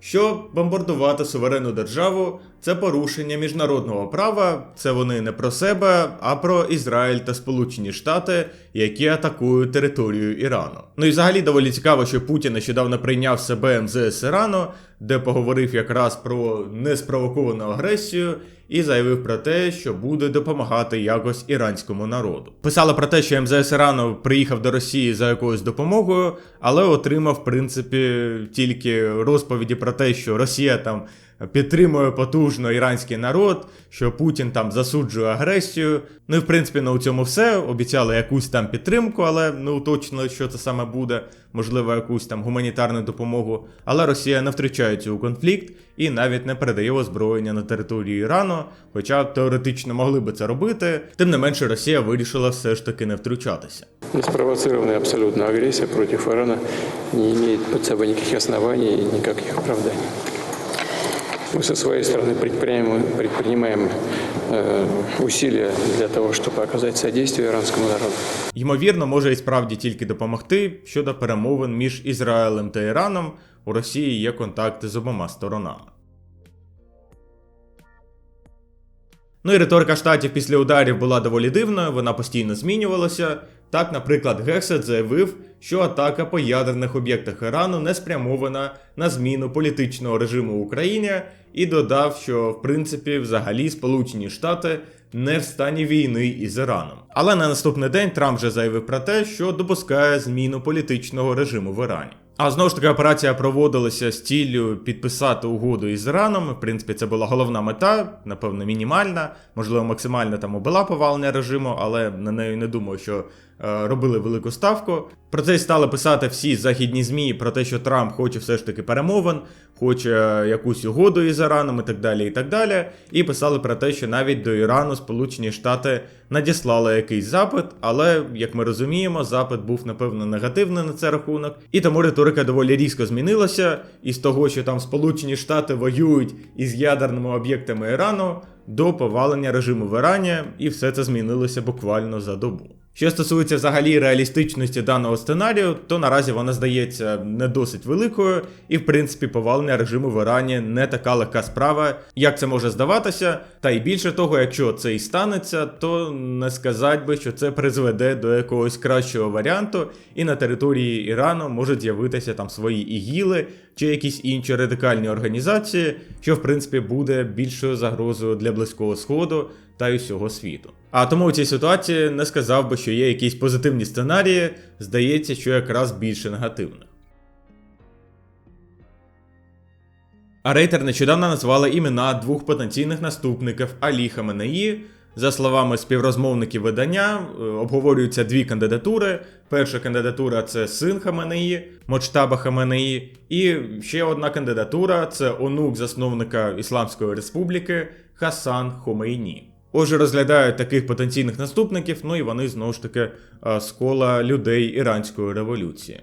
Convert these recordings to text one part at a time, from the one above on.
що бомбардувати суверенну державу це порушення міжнародного права. Це вони не про себе, а про Ізраїль та Сполучені Штати, які атакують територію Ірану. Ну і взагалі доволі цікаво, що Путін нещодавно прийняв себе МЗС Ірану, де поговорив якраз про неспровоковану агресію. І заявив про те, що буде допомагати якось іранському народу. Писали про те, що МЗС Ірану приїхав до Росії за якоюсь допомогою, але отримав, в принципі, тільки розповіді про те, що Росія там підтримує потужно іранський народ, що Путін там засуджує агресію. Ну і в принципі на цьому все. Обіцяли якусь там підтримку, але ну точно що це саме буде, можливо, якусь там гуманітарну допомогу. Але Росія не втручається у конфлікт і навіть не передає озброєння на територію Ірану, хоча теоретично могли би це робити. Тим не менше, Росія вирішила все ж таки не втручатися. Неспровоцированная абсолютно агрессия против Ирана не имеет под собой никаких оснований и никаких оправданий. Мы со своей стороны предпринимаем, предпринимаем э, усилия для того, чтобы оказать содействие иранскому народу. Ймовірно, може і справді тільки допомогти щодо перемовин між Ізраїлем та Іраном. У Росії є контакти з обома сторонами. Ну і риторика штатів після ударів була доволі дивною, вона постійно змінювалася. Так, наприклад, Гексет заявив, що атака по ядерних об'єктах Ірану не спрямована на зміну політичного режиму в Україні, і додав, що в принципі взагалі Сполучені Штати не в стані війни із Іраном. Але на наступний день Трамп вже заявив про те, що допускає зміну політичного режиму в Ірані. А знову ж таки, операція проводилася з ціллю підписати угоду із Іраном. В принципі, це була головна мета, напевно, мінімальна, можливо, максимальна там була повалення режиму, але на неї не думаю, що робили велику ставку. Про це й стали писати всі західні змі про те, що Трамп хоче все ж таки перемовин, хоче якусь угоду із Іраном і так далі. І так далі. І писали про те, що навіть до Ірану Сполучені Штати надіслали якийсь запит, але як ми розуміємо, запит був напевно негативний на це рахунок, і тому риторика доволі різко змінилася. Із того, що там Сполучені Штати воюють із ядерними об'єктами Ірану, до повалення режиму в Ірані, і все це змінилося буквально за добу. Що стосується взагалі реалістичності даного сценарію, то наразі вона здається не досить великою, і в принципі повалення режиму в Ірані не така легка справа, як це може здаватися. Та й більше того, якщо це і станеться, то не сказать би, що це призведе до якогось кращого варіанту, і на території Ірану можуть з'явитися там свої ігіли чи якісь інші радикальні організації, що в принципі буде більшою загрозою для близького сходу та й усього світу. А тому у цій ситуації не сказав би, що є якісь позитивні сценарії, здається, що якраз більше негативних. А рейтер нещодавно назвали імена двох потенційних наступників Алі Хаменеї. За словами співрозмовників видання, е, обговорюються дві кандидатури. Перша кандидатура це син Хаменеї, Мочтаба Хаменеї, і ще одна кандидатура це онук засновника Ісламської Республіки Хасан Хомейні. Отже, розглядають таких потенційних наступників, ну і вони знову ж таки е, з кола людей іранської революції.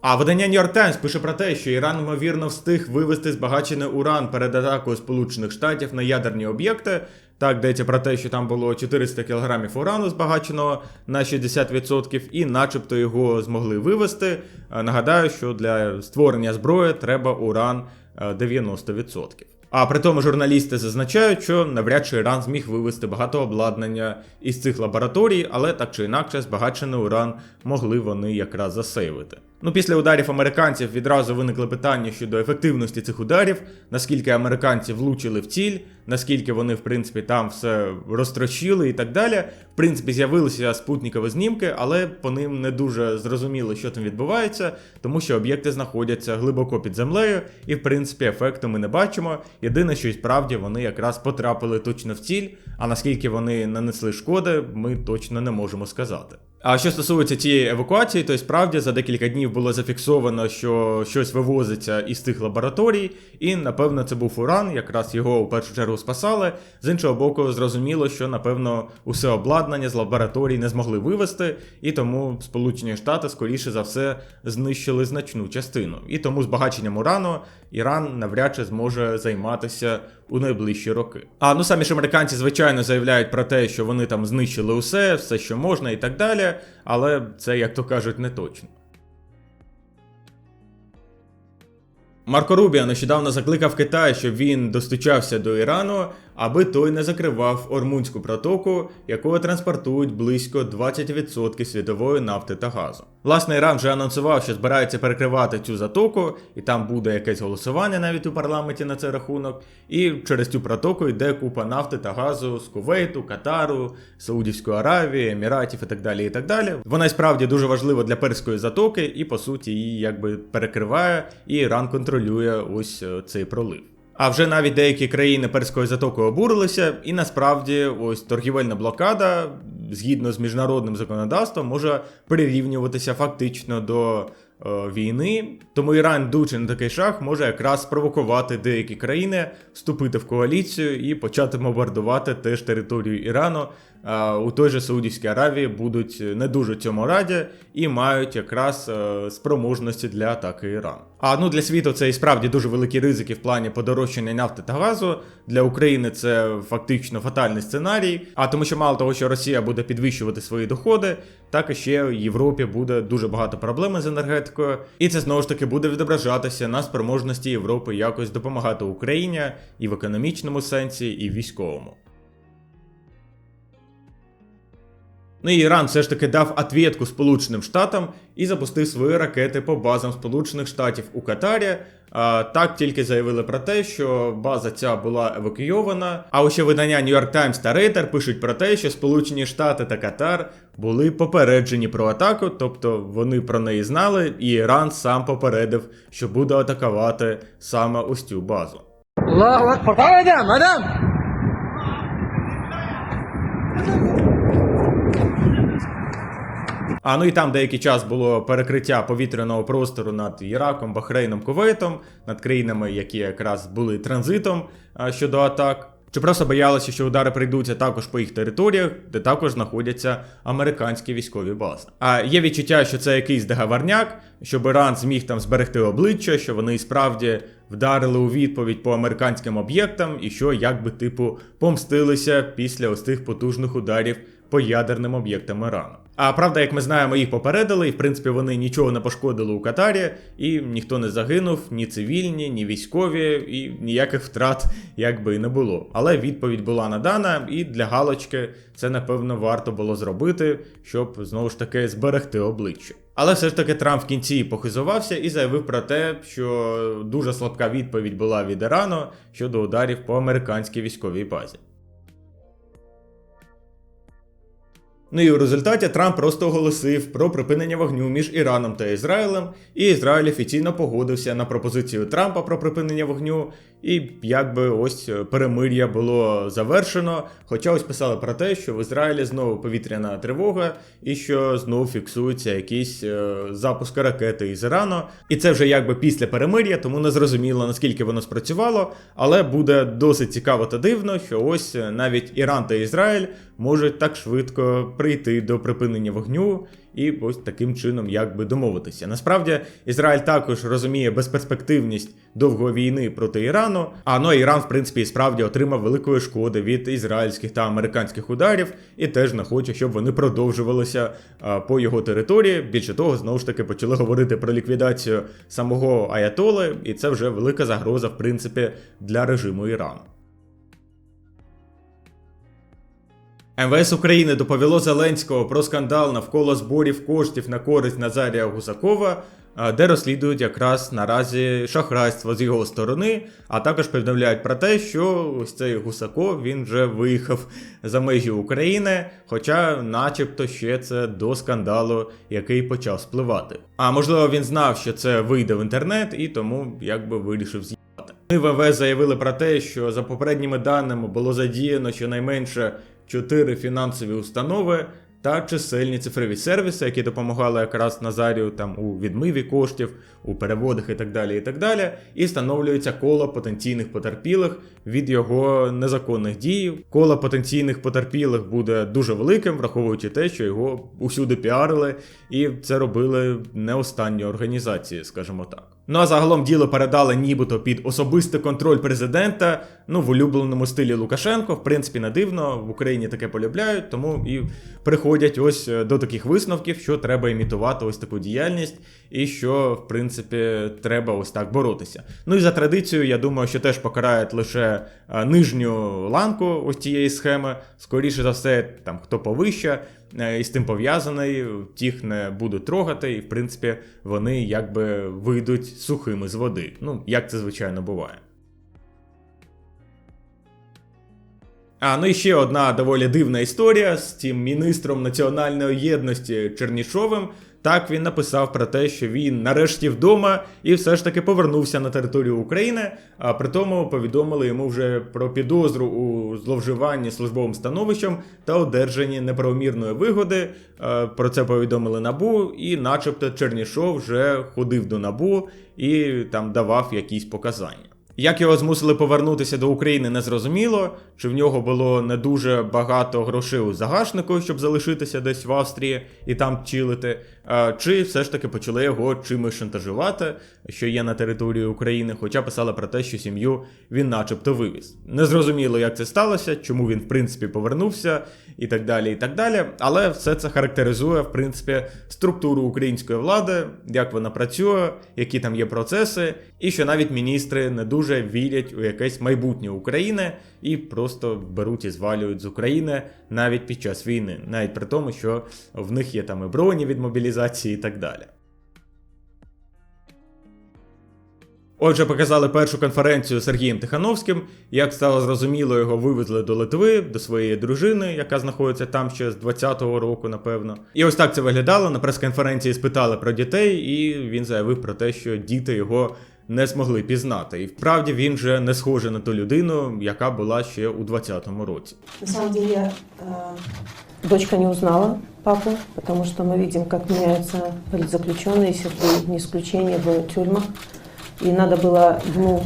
А видання New York Times пише про те, що Іран ймовірно встиг вивести збагачений уран перед атакою Сполучених Штатів на ядерні об'єкти. Так, йдеться про те, що там було 400 кг урану збагаченого на 60%, і начебто його змогли вивести. Е, Нагадаю, що для створення зброї треба уран е, 90%. А при тому журналісти зазначають, що навряд чи Іран зміг вивести багато обладнання із цих лабораторій, але так чи інакше збагачений уран могли вони якраз засейвити. Ну, після ударів американців відразу виникли питання щодо ефективності цих ударів, наскільки американці влучили в ціль, наскільки вони, в принципі, там все розтрощили і так далі. В принципі, з'явилися спутникові знімки, але по ним не дуже зрозуміло, що там відбувається, тому що об'єкти знаходяться глибоко під землею, і в принципі ефекту ми не бачимо. Єдине, що і справді вони якраз потрапили точно в ціль, а наскільки вони нанесли шкоди, ми точно не можемо сказати. А що стосується цієї евакуації, то справді за декілька днів було зафіксовано, що щось вивозиться із тих лабораторій, і напевно це був уран, якраз його у першу чергу спасали. З іншого боку, зрозуміло, що напевно усе обладнання з лабораторій не змогли вивезти, і тому Сполучені Штати, скоріше за все, знищили значну частину. І тому збагаченням урану Іран навряд чи зможе займатися у найближчі роки. А ну самі ж американці, звичайно, заявляють про те, що вони там знищили усе, все, що можна, і так далі, але це, як то кажуть, не точно. Марко Рубіо нещодавно закликав Китай, щоб він достучався до Ірану, аби той не закривав Ормунську протоку, якою транспортують близько 20% світової нафти та газу. Власне, Іран вже анонсував, що збирається перекривати цю затоку, і там буде якесь голосування навіть у парламенті на цей рахунок. І через цю протоку йде купа нафти та газу з Кувейту, Катару, Саудівської Аравії, Еміратів і так далі. І так далі. Вона справді дуже важлива для перської затоки, і по суті її якби перекриває, і Іран контролює ось е, цей пролив. А вже навіть деякі країни перської затоки обурилися, і насправді ось торгівельна блокада, згідно з міжнародним законодавством, може прирівнюватися фактично до е, війни. Тому Іран, дучи на такий шах, може якраз спровокувати деякі країни вступити в коаліцію і почати бомбардувати теж територію Ірану. У той же Саудівській Аравії будуть не дуже цьому раді і мають якраз е, спроможності для атаки Ірану. А ну для світу це і справді дуже великі ризики в плані подорожчання нафти та газу. Для України це фактично фатальний сценарій. А тому, що мало того, що Росія буде підвищувати свої доходи, так і ще в Європі буде дуже багато проблем з енергетикою. І це знову ж таки буде відображатися на спроможності Європи якось допомагати Україні і в економічному сенсі, і в військовому. Ну і Іран все ж таки дав отвєтку Сполученим Штатам і запустив свої ракети по базам Сполучених Штатів у Катарі. А, Так тільки заявили про те, що база ця була евакуйована. А ще видання New York Times та Reuters пишуть про те, що Сполучені Штати та Катар були попереджені про атаку, тобто вони про неї знали, і Іран сам попередив, що буде атакувати саме ось цю базу. Аллаху Акбар, мадам! А ну і там деякий час було перекриття повітряного простору над Іраком, Бахрейном, Кувейтом, над країнами, які якраз були транзитом щодо атак. Чи просто боялися, що удари прийдуться також по їх територіях, де також знаходяться американські військові бази. А є відчуття, що це якийсь договорняк, щоб Іран зміг там зберегти обличчя, що вони справді вдарили у відповідь по американським об'єктам, і що якби типу помстилися після ось тих потужних ударів по ядерним об'єктам Ірану. А правда, як ми знаємо, їх попередили, і в принципі вони нічого не пошкодили у Катарі, і ніхто не загинув, ні цивільні, ні військові, і ніяких втрат якби і не було. Але відповідь була надана, і для галочки це напевно варто було зробити, щоб знову ж таки зберегти обличчя. Але все ж таки Трамп в кінці похизувався і заявив про те, що дуже слабка відповідь була від Ірану щодо ударів по американській військовій базі. Ну і в результаті Трамп просто оголосив про припинення вогню між Іраном та Ізраїлем, і Ізраїль офіційно погодився на пропозицію Трампа про припинення вогню, і якби ось перемир'я було завершено. Хоча ось писали про те, що в Ізраїлі знову повітряна тривога, і що знову фіксується якісь е, запуски ракети із Ірану. І це вже якби після перемир'я, тому не зрозуміло наскільки воно спрацювало. Але буде досить цікаво та дивно, що ось навіть Іран та Ізраїль можуть так швидко прийти до припинення вогню і ось таким чином якби домовитися. Насправді Ізраїль також розуміє безперспективність довгої війни проти Ірану. А ну Іран, в принципі, і справді отримав великої шкоди від ізраїльських та американських ударів, і теж не хоче, щоб вони продовжувалися по його території. Більше того, знову ж таки почали говорити про ліквідацію самого Аятоли, і це вже велика загроза, в принципі, для режиму Ірану. МВС України доповіло Зеленського про скандал навколо зборів коштів на користь Назарія Гусакова, де розслідують якраз наразі шахрайство з його сторони, а також повідомляють про те, що ось цей Гусаков він вже виїхав за межі України, хоча, начебто, ще це до скандалу, який почав спливати. А можливо, він знав, що це вийде в інтернет, і тому якби вирішив з'їхати. ВВ заявили про те, що за попередніми даними було задіяно щонайменше чотири фінансові установи та чисельні цифрові сервіси, які допомагали якраз Назарію там у відмиві коштів, у переводах і так далі. І так далі. І встановлюється коло потенційних потерпілих від його незаконних дій. Коло потенційних потерпілих буде дуже великим, враховуючи те, що його усюди піарили, і це робили не останні організації, скажімо так. Ну а загалом діло передали нібито під особистий контроль президента, ну в улюбленому стилі Лукашенко. В принципі, не дивно, в Україні таке полюбляють, тому і приходять ось е, до таких висновків, що треба імітувати ось таку діяльність, і що, в принципі, треба ось так боротися. Ну і за традицією, я думаю, що теж покарають лише нижню ланку ось цієї схеми. Скоріше за все, там хто повище е, і з тим пов'язаний, тих не будуть трогати, і в принципі вони якби вийдуть сухими з води. Ну, як це звичайно буває. А ну і ще одна доволі дивна історія з цим міністром національної єдності Чернішовим. Так він написав про те, що він нарешті вдома і все ж таки повернувся на територію України. А при тому повідомили йому вже про підозру у зловживанні службовим становищем та одержанні неправомірної вигоди. Про це повідомили набу, і, начебто, Чернішов вже ходив до набу і там давав якісь показання. Як його змусили повернутися до України, не зрозуміло, чи в нього було не дуже багато грошей у загашнику, щоб залишитися десь в Австрії і там чилити, чи все ж таки почали його чимось шантажувати, що є на території України, хоча писали про те, що сім'ю він начебто вивіз. Незрозуміло, як це сталося, чому він в принципі повернувся і так далі. і так далі. Але все це характеризує в принципі структуру української влади, як вона працює, які там є процеси, і що навіть міністри не дуже вірять у якесь майбутнє України і просто беруть і звалюють з України навіть під час війни, навіть при тому, що в них є там і броні від мобілізації і так далі. Отже, показали першу конференцію з Сергієм Тихановським. Як стало зрозуміло, його вивезли до Литви, до своєї дружини, яка знаходиться там ще з 20-го року, напевно. І ось так це виглядало. На прес-конференції спитали про дітей, і він заявив про те, що діти його не змогли пізнати. І вправді він вже не схожий на ту людину, яка була ще у 20-му році. На самом деле э, дочка не узнала папу, потому что мы видим, как меняются политзаключенные, Сергей не исключение в тюрьмах. И надо было ему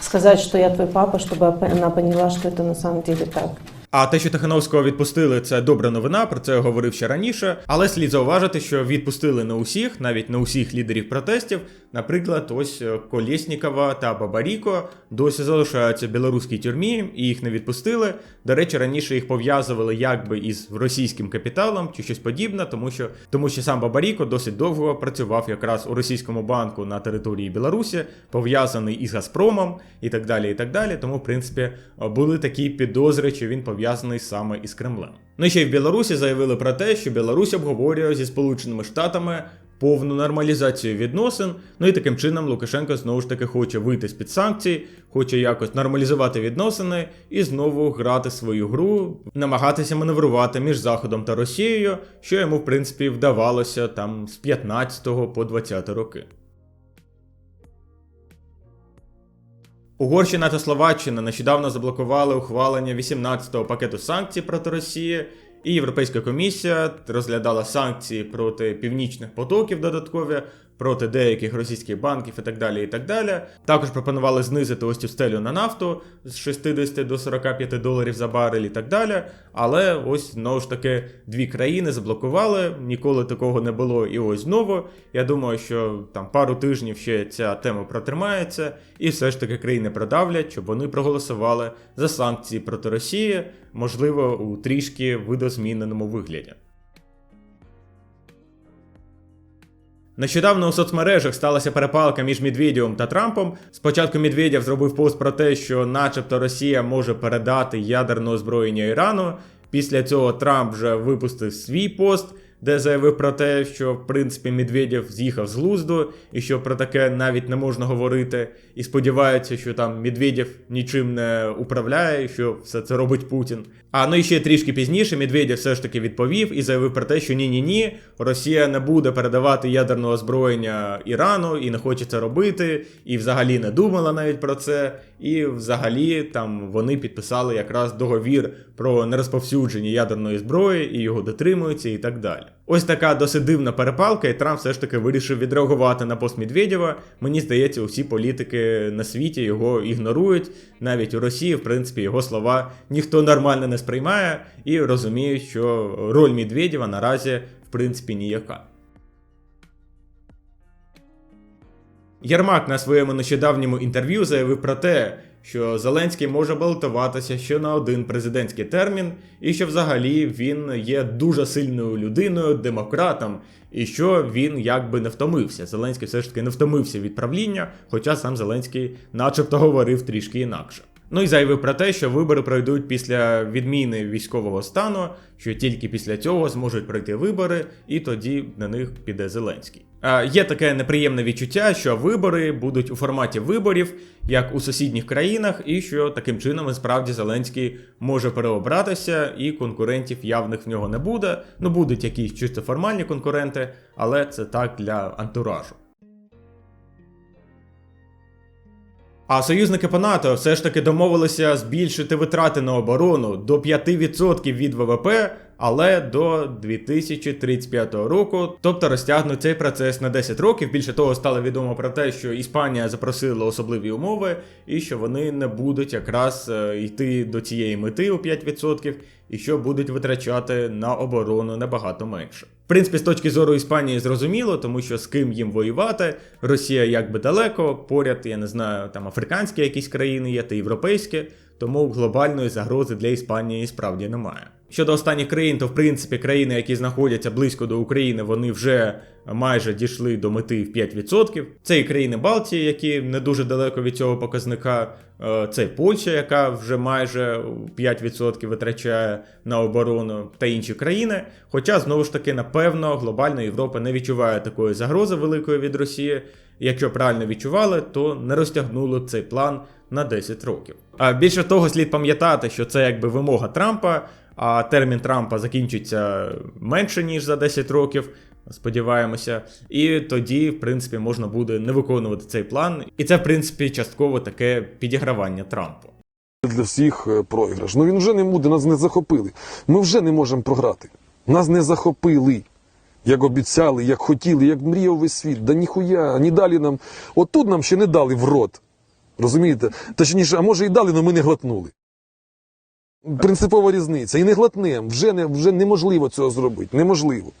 сказать, что я твой папа, чтобы она поняла, что это на самом деле так. А те, що Тихановського відпустили, це добра новина. Про це я говорив ще раніше. Але слід зауважити, що відпустили не усіх, навіть не усіх лідерів протестів. Наприклад, ось е, Колєснікова та Бабаріко досі залишаються в білоруській тюрмі і їх не відпустили. До речі, раніше їх пов'язували якби із російським капіталом чи щось подібне, тому що тому що сам Бабаріко досить довго працював якраз у російському банку на території Білорусі, пов'язаний із Газпромом і так далі. І так далі. Тому, в принципі, були такі підозри, що він пов'язаний саме із Кремлем. Ну ще й в Білорусі заявили про те, що Білорусь обговорює зі Сполученими Штатами повну нормалізацію відносин. Ну і таким чином Лукашенко знову ж таки хоче вийти з під санкцій, хоче якось нормалізувати відносини і знову грати свою гру, намагатися маневрувати між Заходом та Росією, що йому в принципі вдавалося там з 15 по 20 роки. Угорщина та Словаччина нещодавно заблокували ухвалення 18-го пакету санкцій проти Росії, і Європейська комісія розглядала санкції проти північних потоків додаткові, проти деяких російських банків і так далі. і так далі. Також пропонували знизити ось цю стелю на нафту з 60 до 45 доларів за барель і так далі. Але ось знову ж таки дві країни заблокували, ніколи такого не було. І ось знову. Я думаю, що там пару тижнів ще ця тема протримається, і все ж таки країни продавлять, щоб вони проголосували за санкції проти Росії, можливо, у трішки видозміненому вигляді. Нещодавно у соцмережах сталася перепалка між Медведєвим та Трампом. Спочатку Медведєв зробив пост про те, що, начебто, Росія може передати ядерне озброєння Ірану. Після цього Трамп вже випустив свій пост, де заявив про те, що в принципі Медведєв з'їхав з глузду, і що про таке навіть не можна говорити. І сподівається, що там Медведєв нічим не управляє, що все це робить Путін. А ну і ще трішки пізніше Медведєв все ж таки відповів і заявив про те, що ні, ні, ні, Росія не буде передавати ядерного озброєння Ірану і не хоче це робити, і взагалі не думала навіть про це. І взагалі там вони підписали якраз договір про нерозповсюдження ядерної зброї і його дотримуються, і так далі. Ось така досить дивна перепалка, і Трамп все ж таки вирішив відреагувати на пост Медведєва. Мені здається, усі політики на світі його ігнорують. Навіть у Росії, в принципі, його слова ніхто нормально не сприймає і розуміють, що роль Медведєва наразі в принципі ніяка. Єрмак на своєму нещодавньому інтерв'ю заявив про те, що Зеленський може балотуватися ще на один президентський термін, і що взагалі він є дуже сильною людиною, демократом, і що він якби не втомився. Зеленський все ж таки не втомився від правління, хоча сам Зеленський, начебто, говорив трішки інакше. Ну і заявив про те, що вибори пройдуть після відміни військового стану, що тільки після цього зможуть пройти вибори, і тоді на них піде Зеленський. А, є таке неприємне відчуття, що вибори будуть у форматі виборів, як у сусідніх країнах, і що таким чином справді Зеленський може переобратися, і конкурентів явних в нього не буде. Ну будуть якісь чисто формальні конкуренти, але це так для антуражу. А союзники по НАТО все ж таки домовилися збільшити витрати на оборону до 5% від ВВП, але до 2035 року, тобто розтягнуть цей процес на 10 років. Більше того, стало відомо про те, що Іспанія запросила особливі умови, і що вони не будуть якраз е, йти до цієї мети у 5%, і що будуть витрачати на оборону набагато менше. В принципі, з точки зору Іспанії зрозуміло, тому що з ким їм воювати, Росія якби далеко, поряд, я не знаю, там африканські якісь країни є та європейські, тому глобальної загрози для Іспанії справді немає. Щодо останніх країн, то в принципі країни, які знаходяться близько до України, вони вже майже дійшли до мети в 5%. Це і країни Балтії, які не дуже далеко від цього показника. Е, Це Польща, яка вже майже 5% витрачає на оборону, та інші країни. Хоча знову ж таки, напевно, глобальна Європа не відчуває такої загрози великої від Росії. Якщо правильно відчували, то не розтягнули цей план на 10 років. А більше того, слід пам'ятати, що це якби вимога Трампа, а термін Трампа закінчиться менше ніж за 10 років. Сподіваємося, і тоді, в принципі, можна буде не виконувати цей план, і це, в принципі, частково таке підігравання Трампу. для всіх е, програш. Ну він вже не буде, нас не захопили. Ми вже не можемо програти. Нас не захопили. Як обіцяли, як хотіли, як мріяв весь світ. Да ніхуя, ні далі нам. Отут нам ще не дали в рот. Розумієте? Точніше, а може і дали, але ми не глотнули. Принципова різниця. І не глотнем. Вже, не, вже неможливо цього зробити. Неможливо.